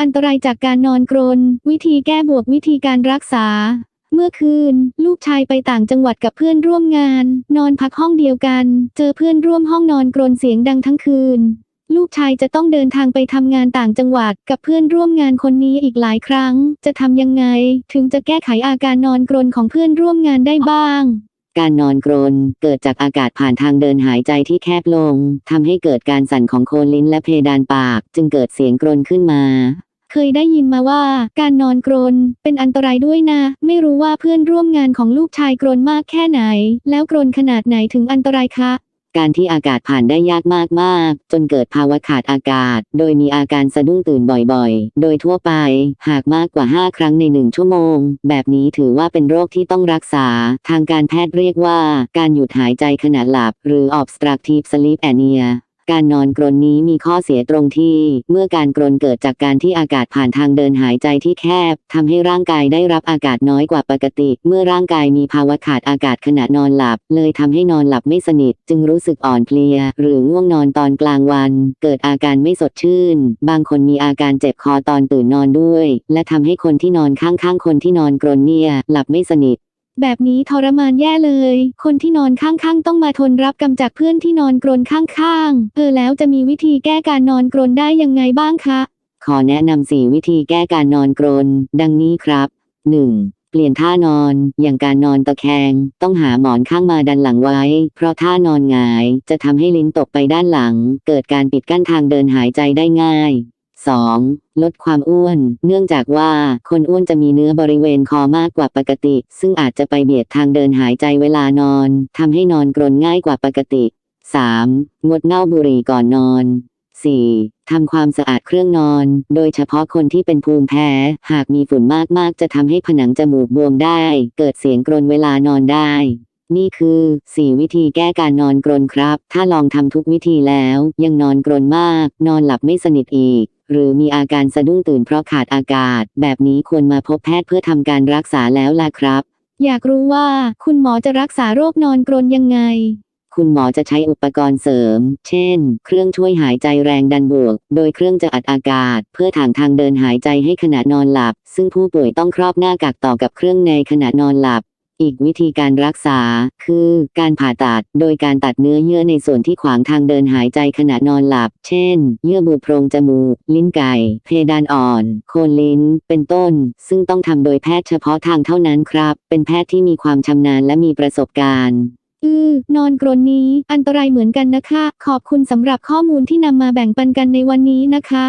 อันตรายจากการนอนกรน วิธีแก้บวกวิธีการรักษา เมื่อคืน ลูกชายไปต่างจังหวัดกับเพื่อนร่วมงาน นอนพักห้องเดียวกัน เจอเพื่อนร่วมห้องนอนกรนเสียงดังทั้งคืน ลูกชายจะต้องเดินทางไปทำงานต่างจังหวัดกับเพื่อนร่วมงานคนนี้อีกหลายครั้ง จะทำยังไง ถึงจะแก้ไขอาการนอนกรนของเพื่อนร่วมงานได้บ้างการนอนกรนเกิดจากอากาศผ่านทางเดินหายใจที่แคบลงทำให้เกิดการสั่นของโคนลิ้นและเพดานปาก จึงเกิดเสียงกรนขึ้นมา เคยได้ยินมาว่าการนอนกรนเป็นอันตรายด้วยนะ ไม่รู้ว่าเพื่อนร่วมงานของลูกชายกรนมากแค่ไหน แล้วกรนขนาดไหนถึงอันตรายคะการที่อากาศผ่านได้ยากมากๆ จนเกิดภาวะขาดอากาศ โดยมีอาการสะดุ้งตื่นบ่อยๆ โดยทั่วไป หากมากกว่า 5 ครั้งใน 1 ชั่วโมง แบบนี้ถือว่าเป็นโรคที่ต้องรักษา ทางการแพทย์เรียกว่า การหยุดหายใจขณะหลับ หรือ obstructive sleep apnea การนอนกรนนี้มีข้อเสียตรงที่ เมื่อการกรนเกิดจากการที่อากาศผ่านทางเดินหายใจที่แคบทำให้ร่างกายได้รับอากาศน้อยกว่าปกติ เมื่อร่างกายมีภาวะขาดอากาศขณะนอนหลับ เลยทำให้นอนหลับไม่สนิท จึงรู้สึกอ่อนเพลีย หรือง่วงนอนตอนกลางวัน เกิดอาการไม่สดชื่น บางคนมีอาการเจ็บคอตอนตื่นนอนด้วย และทำให้คนที่นอนข้างๆคนที่นอนกรนเนี่ยหลับไม่สนิท แบบนี้ทรมานแย่เลย คนที่นอนข้างๆ ต้องมาทนรับกรรมจากเพื่อนที่นอนกรนข้างๆ เออแล้วจะมีวิธีแก้การนอนกรนได้ยังไงบ้างคะ ขอแนะนำสี่วิธีแก้การนอนกรน ดังนี้ครับ 1. เปลี่ยนท่านอน อย่างการนอนตะแคง ต้องหาหมอนข้างมาดันหลังไว้ เพราะท่านอนหงาย จะทำให้ลิ้นตกไปด้านหลัง เกิดการปิดกั้นทางเดินหายใจได้ง่าย 2. ลดความอ้วน เนื่องจากว่าคนอ้วนจะมีเนื้อบริเวณคอมากกว่าปกติ ซึ่งอาจจะไปเบียดทางเดินหายใจเวลานอนทำให้นอนกรนง่ายกว่าปกติ 3. งดเหล้าบุหรี่ก่อนนอน 4. ทำความสะอาดเครื่องนอน โดยเฉพาะคนที่เป็นภูมิแพ้ หากมีฝุ่นมากๆ จะทำให้ผนังจมูกบวมได้ เกิดเสียงกรนเวลานอนได้ นี่คือ 4 วิธีแก้การนอนกรนครับ ถ้าลองทำทุกวิธีแล้ว ยังนอนกรนมาก นอนหลับไม่สนิทอีก หรือมีอาการสะดุ้งตื่นเพราะขาดอากาศ แบบนี้ควรมาพบแพทย์เพื่อทำการรักษาแล้วล่ะครับ อยากรู้ว่าคุณหมอจะรักษาโรคนอนกรนยังไง คุณหมอจะใช้อุปกรณ์เสริม เช่น เครื่องช่วยหายใจแรงดันบวก โดยเครื่องจะอัดอากาศ เพื่อถางทางเดินหายใจให้ขณะนอนหลับ ซึ่งผู้ป่วยต้องครอบหน้ากากต่อกับเครื่องในขณะนอนหลับ อีกวิธีการรักษา คือการผ่าตัด โดยการตัดเนื้อเยื่อในส่วนที่ขวางทางเดินหายใจขณะนอนหลับ เช่น เยื่อบุโพรงจมูก ลิ้นไก่ เพดานอ่อน โคนลิ้น เป็นต้น ซึ่งต้องทำโดยแพทย์เฉพาะทางเท่านั้นครับ เป็นแพทย์ที่มีความชำนาญและมีประสบการณ์อือนอนกรนนี้ อันตรายเหมือนกันนะคะ ขอบคุณสำหรับข้อมูลที่นำมาแบ่งปันกันในวันนี้นะคะ